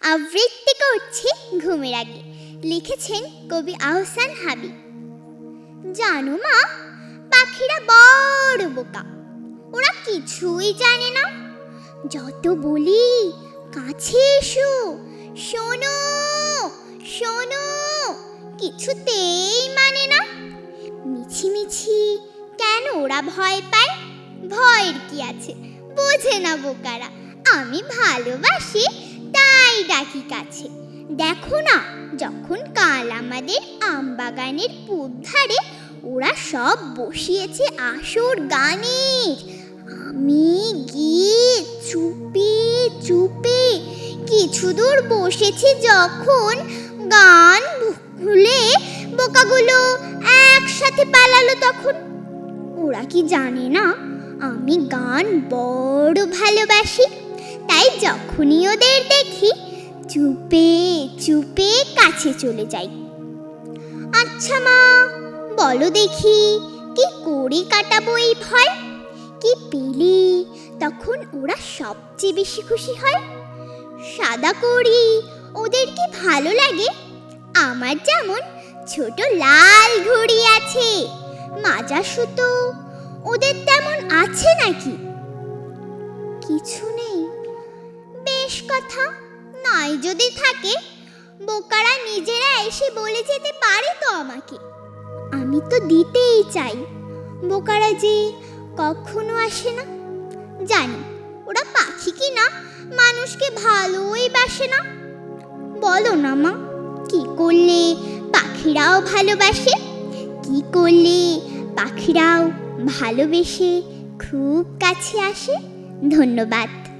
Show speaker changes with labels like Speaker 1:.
Speaker 1: আবৃত্তি করছি ঘুমের আগে। লিখেছেন কবি আহসান হাবিব জানো মা, পাখিরা বড় বোকা। ওরা কিছুই জানে না। যত বলি, কাছে এসো, শোনো শোনো, কিছুতেই মানে না। মিছি মিছি কেন ওরা ভয় পায়? ভয়ের কি আছে? বোঝে না বোকারা। আমি ভালোবাসি ডাকি কাছে দেখো না, যখন কাল আমাদের আম আমবাগানের ধারে ওরা সব বসিয়েছে আসর গানের। আমি গিয়ে চুপে চুপে কিছু দূর বসেছি যখন গান ভুলে বোকাগুলো একসাথে পালালো তখন। ওরা কি জানে না, আমি গান বড় ভালোবাসি, তাই যখনই ওদের দেখি চুপে চুপে কাছে চলে যাই। আচ্ছা মা, বলো দেখি, কি করে কাটাবো এই ভয় কি পেলে? তখন ওরা সবচেয়ে বেশি খুশি হয়। সাদা করি ওদের কি ভালো লাগে? আমার যেমন ছোট লাল ঘড়ি আছে, মাজা সুতো, ওদের তেমন আছে নাকি? কিছু নেই, বেশ কথা। নাই যদি থাকে, বোকারা নিজেরা এসে বলে যেতে পারে তো আমাকে। আমি তো দিতেই চাই। বোকারা যে কখনো আসে না। জানি, ওরা পাখি কি না, মানুষকে ভালোই বাসে না। বলো না মা, কি করলে পাখিরাও ভালোবাসে? কি করলে পাখিরাও ভালোবেসে খুব কাছে আসে? ধন্যবাদ।